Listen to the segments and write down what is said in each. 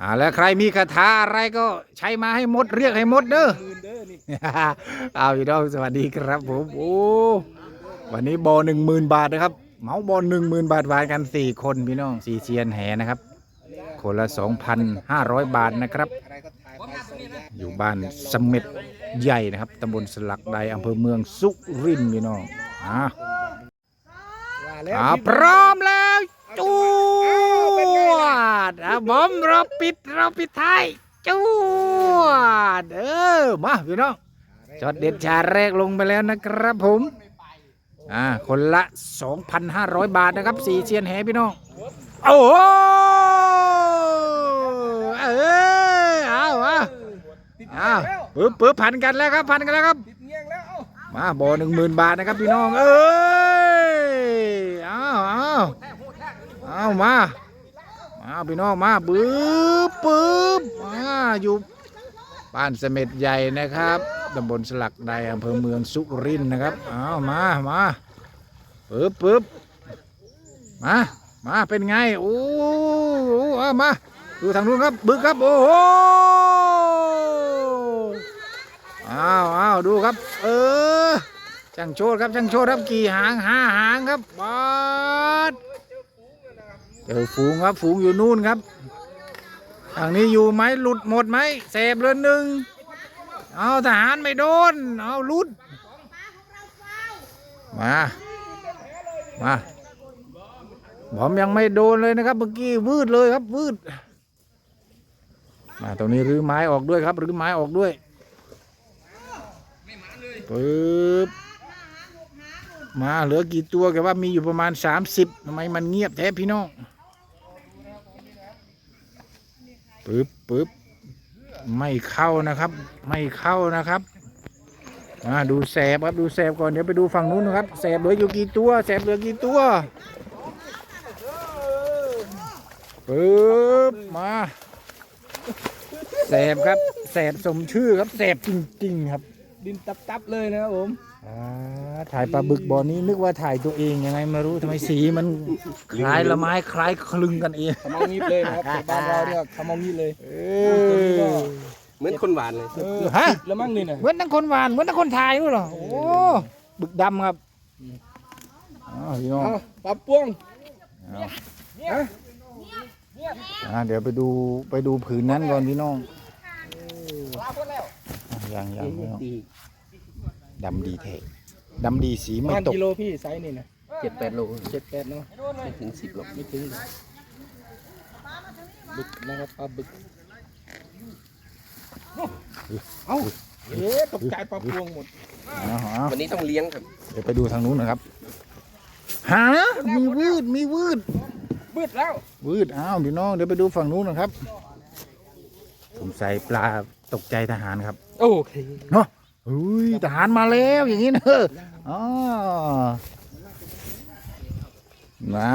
อ่าแล้วใครมีคาถาอะไรก็ใช้มาให้หมดเรียกให้หมดเด้อมื่นเด้อนี่ เอาพี่น้องสวัสดีครับผมโอ้วันนี้บอหนึ่งหมื่นบาทนะครับเหมาบอหนึ่งหมื่นบาทวานกันสี่คนพี่น้องสี่เชียนแหนะครับ คนละสองพันห้าร้อยบาทนะครับ อะไรก็ถ่ายไปส่งยาอยู่บ้านเสมเม็ดใหญ่นะครับตำบลสลักใดอำเภอเมืองสุรินทร์พี่น้องอ่าว่าแล้วอ่าพร้อมแล้วจว ดอะบอมเราปิดเราปิดท้ายจวดเออมาพี่น้องจอดเด็ดชาแรกลงไปแล้วนะครับผมอ่าคนละ 2,500 บาทนะครับสี่เชียนแหพี่น้องโอ้โหเออเอาเอาเอาปึ๊บปึ๊บพันกันแล้วครับพันกันแล้วครับมาบอหนึ่งหมื่นบาทนะครับพี่น้องเอ้ยเอาเอาเอามา มาพี่น้องมาปึ๊บปึ๊บมาอยู่บ้านเสม็ดใหญ่นะครับตำบลสลักใดอำเภอเมืองสุรินทร์นะครับเอามามาปึ๊บปึ๊บมามาเป็นไงโอ้โหเอามาดูทางนู้นครับบึกครับโอ้โหอ้าวอ้าวดูครับ เออช่างโชดครับช่างโชดครับกี่หางห้าหางครับบาด เจอฝูงครับฝูงอยู่นู่นครับทางนี้อยู่ไหมหลุดหมดไหมเสพเรือนหนึ่งเอาทหารไม่โดน เอาลุด มา มาผมยังไม่โดนเลยนะครับเมื่อกี้วืดเลยครับวืด มาตรงนี้รื้อไม้ออกด้วยครับรื้อไม้ออกด้วยปึ๊บมาเหลือกี่ตัวแกว่ามีอยู่ประมาณ 30ทำไมมันเงียบแท้พี่น้อง ปึ๊บปึ๊บไม่เข้านะครับ ไม่เข้านะครับอ่าดูแสบครับดูแสบก่อนเดี๋ยวไปดูฝั่งนู้นนะครับแสบเหลืออยู่กี่ตัวแสบเหลือกี่ตัวปึ๊บมาแสบครับแสบสมชื่อครับแสบจริง ๆ ครับ ดินตับๆเลยนะครับผม ถ่ายปลาบึกบ่อนี้นึกว่าถ่ายตัวเองยังไงไม่รู้ทำไมสีมันคล้ายละไม้คล้ายคลึงกันเองขมองงีบเลยนะครับแต่บ้านเราเนี่ยขมองงีบเลยเอเหมือนคนหวานเลยอฮะแล้วมั่งนี่นะเหมือนทั้งคนหวานเหมือนทั้งคนถ่ายนู่นเหรอโอ้บึกดำครับอ้าวพี่น้องเอาปลาป้วงอ่าเดี๋ยวไปดูไปดูผืนนั้นก่อนพี่น้องอะยังยังพี่น้อง ดำดีแท้ดำดีสีไม่พันตกกิโลพี่ไซส์นี่นะเจ็ดแปดโลเจ็ดแปดเนาะไม่ถึงสิบหรอกไม่ถึงบึกนะครับปลาบึกเอ้าเอ๊ะตกใจปลาพวงหมดเอาเอาวันนี้ต้องเลี้ยงครับเดี๋ยวไปดูทางนู้นนะครับหามีวืดมีวืดบืดแล้ววืดอ้าวพี่น้องเดี๋ยวไปดูฝั่งนู้นนะครับผมใส่ปลาตกใจทหารครับโอเคเนาะ เฮ้ยทหารมาแล้วอย่างนี้เนอะอ๋อมา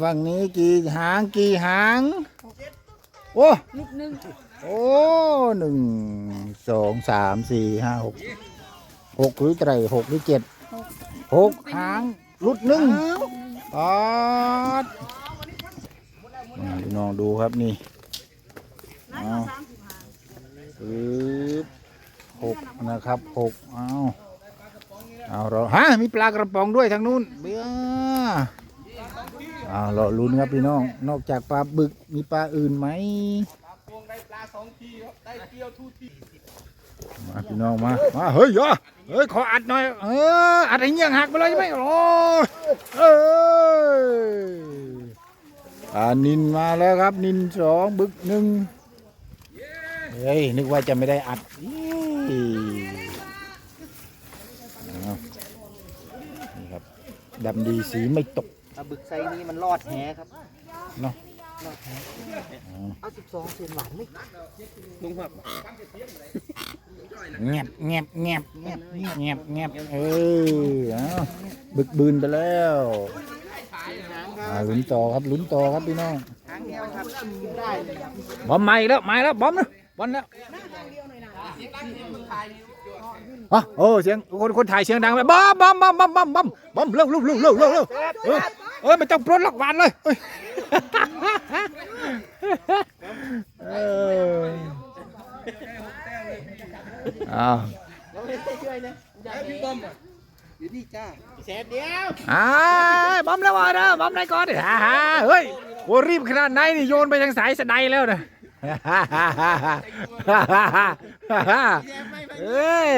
ฝั่งนี้กี่หางกี่หางโอ้ลูกหนึ่งโอ้หนึ่งสองสามสี่ห้าหกหกหรือไตรหกหรือเจ็ดหกหางรุดหนึ่งปอดมาพี่น้องดูครับนี่เอาปึ๊บ หกนะครับหกเอาเอาเราฮะมีปลากระป๋องด้วยทางนู้นเบี้ยเอาเราลุ้นครับพี่น้องนอกจากปลาบึกมีปลาอื่นไหมพวงได้ปลาสองทีได้เกี๊ยวทุกทีมาพี่น้องมามาเฮ้ยอย่าเฮ้ยขออัดหน่อยเอออัดให้เงี้ยงหักไปเลยใช่ไหมโอ้เอ้ยอ่านินมาแล้วครับนินสองบึกหนึ่งเฮ้ยนึกว่าจะไม่ได้อัดอีเอานี่ครับ ดำดีสีไม่ตกปลาบึกไซส์นี้มันรอดแหครับเนาะรอดแหเอาสิบสองเซนหวานไหมลุงครับเงียบเงียบเงียบเงียบเงียบเงียบเออเอาบึกบืนไปแล้วอ่าลุ้นต่อครับลุ้นต่อครับพี่น้องครั้งเดียวครับกินได้เลยครับบอมใหม่แล้วใหม่แล้วบอมนะบอลแล้วอ๋ ฮะโอ้เสียงคนคนถ่ายเสียงดังแบบบอมบอมบอมบอมบอมบอมเร็วเร็วเร็วเร็วเร็วเออเอ้ยไม่ต้องปลดล็อกวันเลยเอ้ยาบ้บอมแล้ววะนะบอมไหนก่อนเฮ้ยโอ้รีบขนาดไหนนี่โยนไปทางสายสะใดแล้วนะ เอ้ย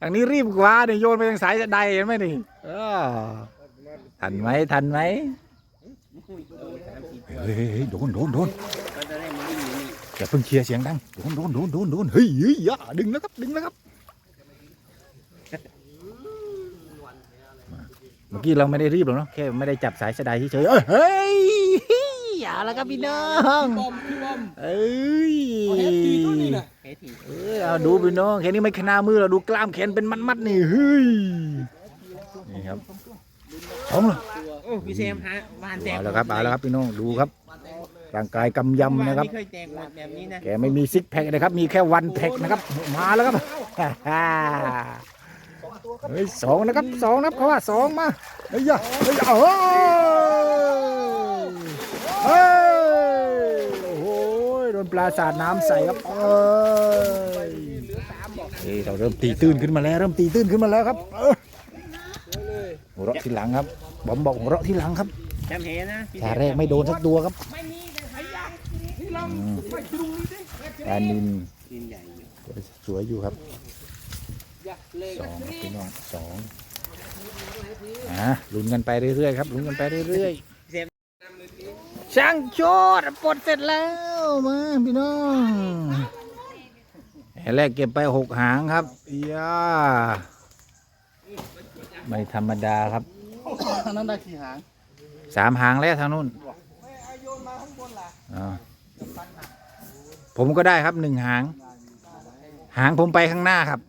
ทางนี้รีบกว่าเนี่ยโยนไปทางสายสะใดเห็นไหมนี่ทันไหมทันไหมเฮ้ยเฮ้ยโดนโดนโดนอย่าเพิ่งเคลียร์เสียงดังโดนโดนโดนโดนโดนเฮ้ยเฮ้ยอย่าดึงแล้วครับดึงแล้วครับเมื่อกี้เราไม่ได้รีบหรอกเนาะแค่ไม่ได้จับสายสะดเฉยเอ้ยเฮ้ย อย่าแล้วครับพี่น้องบอมพี่บอมเอ้ยเอาแฮปปี้ตัวนี้นะเฮทีเอ้ยเอาดูพี่น้องแค่นี้ไม่ขนามือเราดูกล้ามแขนเป็นมัดๆนี่เฮ้ยนี่ครับสองเลยโอ้พี่เซมฮะวานแตกเอาแล้วครับเอาแล้วครับพี่น้องดูครับร่างกายกำยำนะครับ ไม่เคยแตกหมดแบบนี้นะแกไม่มีซิกแพคนะครับ มีแค่วันแพคนะครับ มาแล้วครับเฮ้ยสองนะครับสองนะครับเขาว่าสองมาเฮ้ยอย่าเฮ้ยอย่าเฮ้ย เฮ้ยโอ้โหโดนปลาสาดน้ำใส่ครับเอ้ยเฮ้ยเราเริ่มตีตื้นขึ้นมาแล้ว เริ่มตีตื้นขึ้นมาแล้วครับเออหัวเราะที่หลังครับบอมบอกหัวเราะที่หลังครับจำเฮนะพี่แต่แรกไม่โดนสักตัวครับอืมปลานินดินใหญ่อยู่สวยอยู่ครับสองพี่น้องสองอะลุ้นกันไปเรื่อยๆครับลุ้นกันไปเรื่อยๆ ช่างโชดปลดเสร็จแล้วมาพี่น้องแหแรกเก็บไปหกหางครับย่าไม่ธรรมดาครับนั่นได้กี่หางสามหางแล้วทางนู้นอ่าผมก็ได้ครับหนึ่งหาง หางผมไปข้างหน้าครับ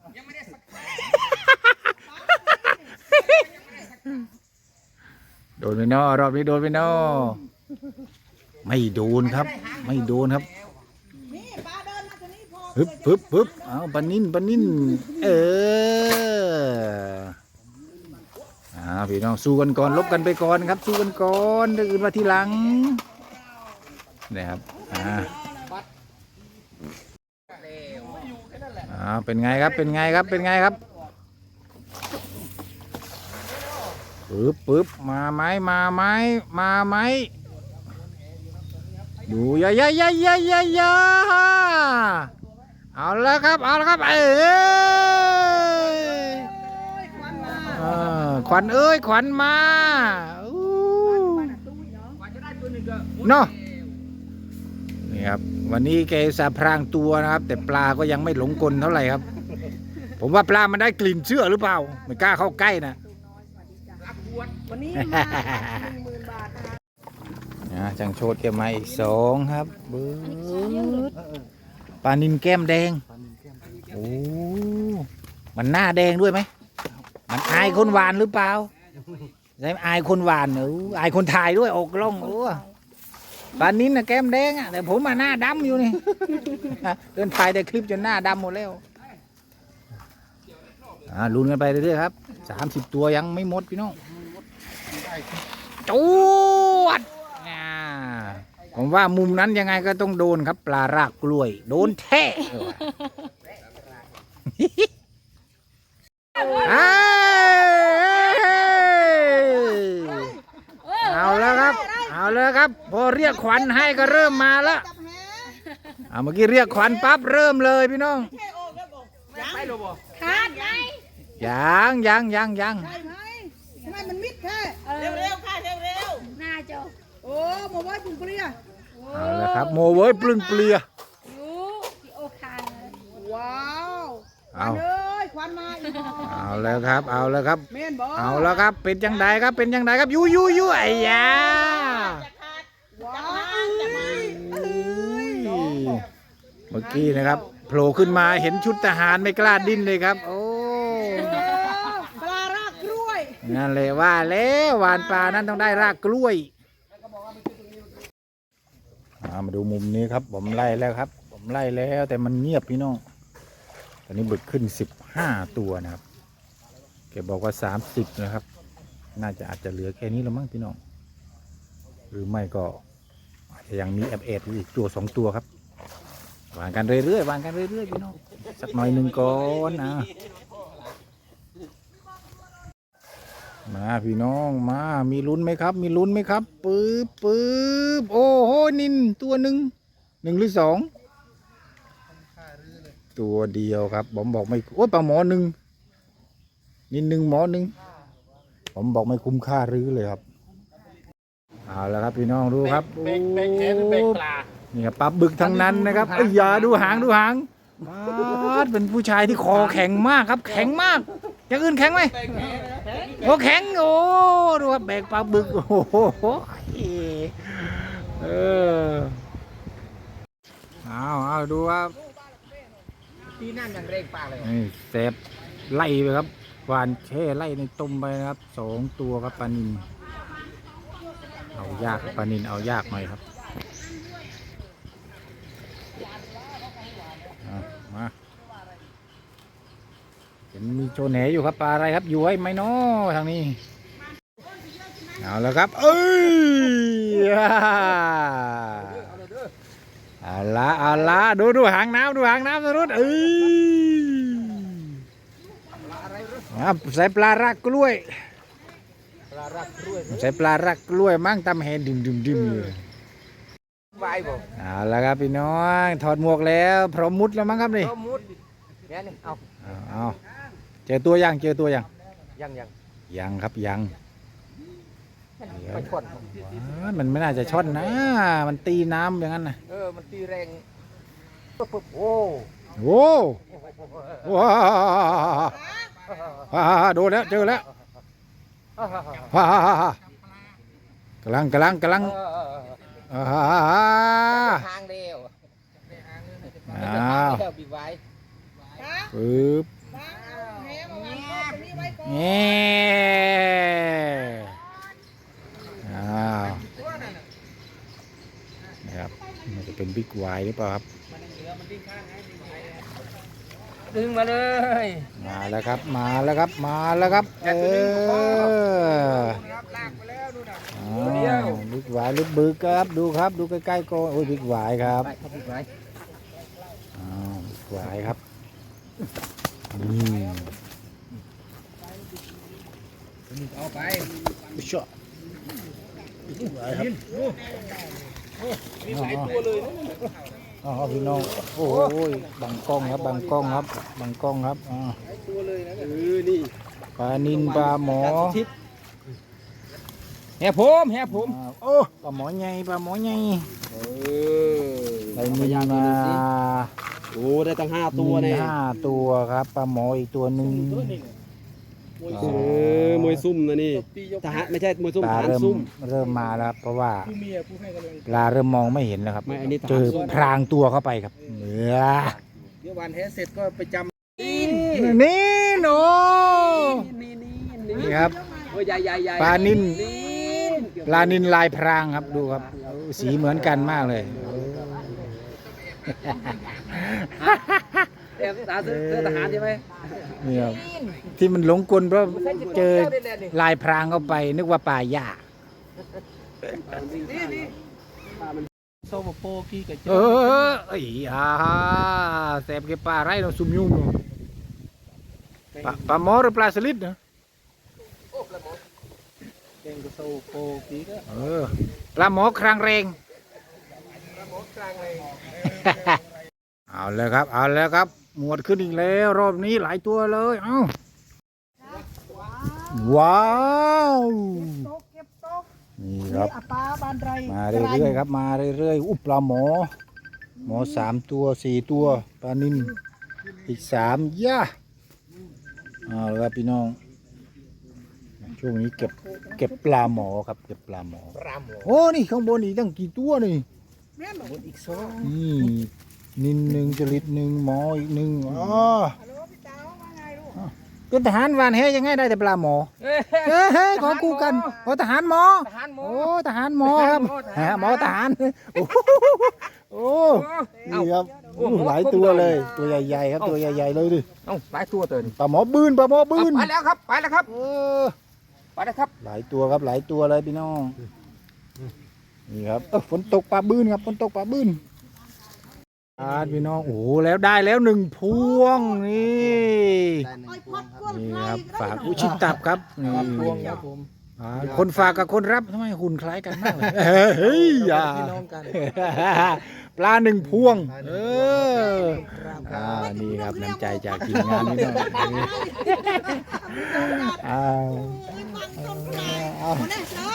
โดนไปนอรอบนี้โดนไปนอ ไม่โดนครับ ไม่โดนครับปึ๊บปึ๊บปึ๊บเอาปานินปานินเอออ่าพี่น้องสู้กันก่อนลบกันไปก่อนครับ สู้กันก่อนเดี๋ยวอื่นมาทีหลังนะครับอ่าอ่าเป็นไงครับเป็นไงครับเป็นไงครับปึ๊บปึ๊บมาไหมมาไหมมาไหม ดูยายายายายายาเอาล้วครับ เอาล้วครับ เอ้ยขวัญเอ้ย ขวัญมาอู้เนาะนี่ครับ วันนี้แกสาพรางตัวนะครับ แต่ปลาก็ยังไม่หลงกลเท่าไหร่ครับ ผมว่าปลามันได้กลิ่นเชื่อหรือเปล่า ไม่กล้าเข้าใกล้นะวันนี้มา นะจังโชดเก็บมาอีกสองครับบืดปลานินแก้มแดงโอ้มันหน้าแดงด้วยไหมมันอายคนหวานหรือเปล่าใช่ไอายคนหวานเอออายคนถ่ายด้วยอกล้องโอ้ปลานินนะแก้มแดงอะแต่ผมมาหน้าดำอยู่นี่เดินถ่ายแต่คลิปจนหน้าดำหมดแล้วอ่าลุ้นกันไปเรื่อยๆครับสามสิบตัวยังไม่หมดพี่น้องจวดอ่า ผมว่ามุมนั้นยังไงก็ต้องโดนครับ ปลารากกล้วย โดนแท้เอ้ยเอาแล้วครับ เอาแล้วครับ พอเรียกขวัญให้ก็เริ่มมาแล้วเอาเมื่อกี้เรียกขวัญปั๊บเริ่มเลยพี่น้องขาดไหมยังยังยังยังใช่ไหมทำไมมันมิดแค่เร็วๆค่ะเร็วน่าจะโอ้หมาไว้ปุ่มเปรี้ย เอาแล้วครับ โมเว้ยปลึงเปลียยูพี่โอคานเลยว้าวเอาเอ้ยควันมาอีกบ่เอาแล้วครับ เอาแล้วครับเมนบ่เอาแล้วครับ เป็นจังไดครับ เป็นจังไดครับยูยูยูไอ้ยาว้าวเมื่อกี้นะครับโผล่ขึ้นมาเห็นชุดทหารไม่กล้าดิ้นเลยครับ โอ้ปลารากกล้วย นั่นเลยว่าแล้วหวานปลานั้นต้องได้รากกล้วยอ่า มาดูมุมนี้ครับ ผมไล่แล้วครับ ผมไล่แล้วแต่มันเงียบพี่น้อง ตอนนี้บึกขึ้นสิบห้าตัวนะครับแกบอกว่าสามสิบนะครับ น่าจะอาจจะเหลือแค่นี้แล้วมั้งพี่น้อง หรือไม่ก็อาจจะยังมีแอบแอบอีกตัวสองตัวครับวางกันเรื่อยๆวางกันเรื่อยๆพี่น้องสักหน่อยหนึ่งก่อนนะ มาพี่น้องมามีลุ้นไหมครับ มีลุ้นไหมครับปึ๊บปึ๊บโอ้โหนินตัวหนึ่งหนึ่งหรือสองตัวเดียวครับผมบอกไม่โอ้ยปลาหมอหนึ่งนินหนึ่งหมอหนึ่งผมบอกไม่คุ้มค่ารื้อเลยครับเอาละครับพี่น้องดูครับเบรกเบรกแขนหรือเบรกปลานี่ครับปลาบึกทั้งนั้นนะครับเอ้ยอย่าดูหางดูหางปาดเป็นผู้ชายที่คอแข็งมากครับ แข็งมากอย่างอื่นแข็งไหม โอ้แข็งโอ้ดูครับแบกปลาบึกโอ้โหเออเอาเอาดูครับที่นั่นยังเร่งปลาเลยนี่เสบไล่ไปครับหวานแช่ไล่ในต้มไปนะครับสองตัวครับปลานินเอายากปลานินเอายากหน่อยครับเอามา เห็นมีโชว์แหนอยู่ครับปลาอะไรครับอยู่ไว้ไหมเนาะทางนี้เอาแล้วครับ เอ้ยเอาละเอาละดูดูหางน้ำดูหางน้ำสรุดเอ้ยครับใส่ปลารักกล้วยปลารักกล้วยใส่ปลารักกล้วยมั่งตำแหนดึมดึมดึมอยู่วายบ่เอาละครับพี่น้องถอดหมวกแล้วพร้อมมุดแล้วมั้งครับนี่ก็มุด เนี่ยนี่เอาเอาเอาเจอตัวยังเจอตัวยังยังยังยังครับยังไปชนว้ามันไม่น่าจะช่อนนะ มันตีน้ำอย่างนั้นนะเออมันตีแรงปุ๊บปุ๊บโอ้โอ้ว้าโดนแล้วเจอแล้วว้ากำลังกำลังกำลังอ่าทางเดียวอ้าวเดียวบีไว้ ปึ๊บแหมาวางก็ตรงนี้ไว้ก่อนแง่อ้าวนะครับมันจะเป็นบิ๊กไวหรือเปล่าครับดึงมาเลย มาแล้วครับ มาแล้วครับ มาแล้วครับ เอออ้าวบิ๊กไวหรือบึกครับ ดูครับ ดูใกล้ๆก่อนโอ้ยบิ๊กไวครับไปครับบีไว้อ้าวบิ๊กไวครับนี่ เอาไปชอบครับมีหลายตัวเลยนะอ๋อพี่น้อง โอ้ยบังกล้องครับ บังกล้องครับ บังกล้องครับอ่าตัวเลยนะเออนี่ปลานินปลาหมอแห่ผมแห่ผมโอ้ปลาหมอใหญ่ปลาหมอใหญ่เออได้นินมา โอ้ได้ตั้งห้าตัวนิเนี่ยนห้าตัวครับปลาหมออีกตัวหนึ่งเออมวยซุ่มนะนี่ตียกทหารไม่ใช่มวยซุ่มปทลาหารเริ่มซุ่ม เริ่มมาแล้วครับเพราะว่าผู้เมียผู้ให้กำลังปลาเริ่มมองไม่เห็นแล้วครับ ไม่อันนี้ทเจหารอซุ่มพรางตัวเข้าไปครับเนื้อเดี๋ยววันแท้เสร็จก็ไปจำนี่หนูนี่ครับ โอ้ยใหญ่ใหญ่ใหญ่ปลานินนี่ปลานินลายพรางครับดูครับโอ้สีเหมือนกันมากเลย เอฟตาเสื้อเสื้อทหารใช่ไหมนี่ครับที่มันหลงกลเพราะเจอลายพรางเข้าไป นึกว่าปลาหญ้าโซโบโปกี้กับเออไอ้อาแสบเก็บปลาไรเราซุ่มยุ่งเนอะปลาปลาหมอหรือปลาสลิดเนอะเก่งกับโซโบโปกี้ก็เออปลาหมอครางแรง เอาแล้วครับ เอาแล้วครับ หมวดขึ้นอีกแล้ว รอบนี้หลายตัวเลย เอ้าว้าวตกเก็บตกนี่ครับนี่อาปลาบานไรมาเรื่อยๆครับมาเรื่อยๆอุยปลาหมอ หมอสามตัวสี่ตัวปลานินอีกสามย่าเอาละครับพี่น้อง ช่วงนี้เก็บเก็บปลาหมอครับ เก็บปลาหมอปลาหมอโอ้นี่ข้างบนอีกตั้งกี่ตัวนี่ แม่นบอกอีกสองนี่นินหนึ่งจริตหนึ่งหมออีกหนึ่งอ๋อฮัลโหลพี่เต๋าว่าไงลูกเป็นทหารวานแฮยังไงได้แต่ปลาหมอเฮ้ยเฮ้ยขอกูกันโอ้ทหารหมอทหารหมอโอ้ทหารหมอครับฮะหมอทหารโอ้โหโอ้นี่ครับโอ้หลายตัวเลย ตัวใหญ่ๆครับตัวใหญ่ๆเลยดิเอ้าหลายตัวเตือนปลาหมอบืนปลาหมอบืนไปแล้วครับไปแล้วครับเออไปแล้วครับ หลายตัวครับหลายตัวเลยพี่น้อง นี่ครับเอ้าฝนตกปลาบืนครับฝนตกปลาบืนอ่าพี่น้องโอ้โหแล้วได้แล้วหนึ่งพวงนี่ไอ้พอดก้นนี่ไฟครับก็ฝากได้ผู้ชิงตับครับนี่ พวงครับผม อ่าคนฝากกับคนรับทำไมหุ่นคล้ายกันมากเลยเฮ้ยอย่าพี่น้องกัน ปลาหนึ่งพวง เอออ่านี่ครับน้ำใจจากทีมงานนี่น้องอ้าว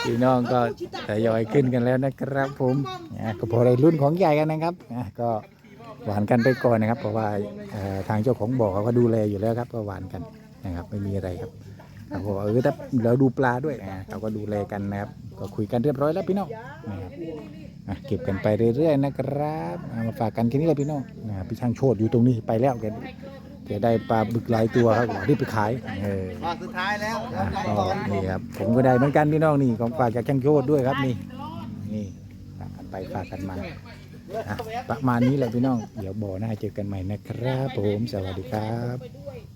พี่น้องก็ทยอยขึ้นกันแล้วนะครับ ผมอะก็พอได้รุ่นของใหญ่กันนะครับอะก็หวานกันไปก่อนนะครับ เพราะว่าเอ่อทางเจ้าของบ่อเขาก็ดูแลอยู่แล้วครับก็หวานกันนะครับ ไม่มีอะไรครับ เขาบอกเออถ้าเราดูปลาด้วยอะเขาก็ดูแลกันนะครับ ก็คุยกันเรียบร้อยแล้วพี่น้องนะครับอะเก็บกันไปเรื่อยๆนะครับเอามาฝากกันแค่นี้แหละพี่น้องนะครับพี่ช่างโชดอยู่ตรงนี้ไปแล้วแกแกได้ปลาบึกหลายตัวครับรีบไปขายเออมาสุดท้ายแล้วอะก็นี่ครับผมก็ได้เหมือนกันพี่น้องนี่ของฝากจากช่างโชดด้วยครับนี่นี่ฝากกันไปฝากกันมาอะประมาณนี้แหละพี่น้อง เดี๋ยวบ่อหน้าเจอกันใหม่นะครับ ผมสวัสดีครับ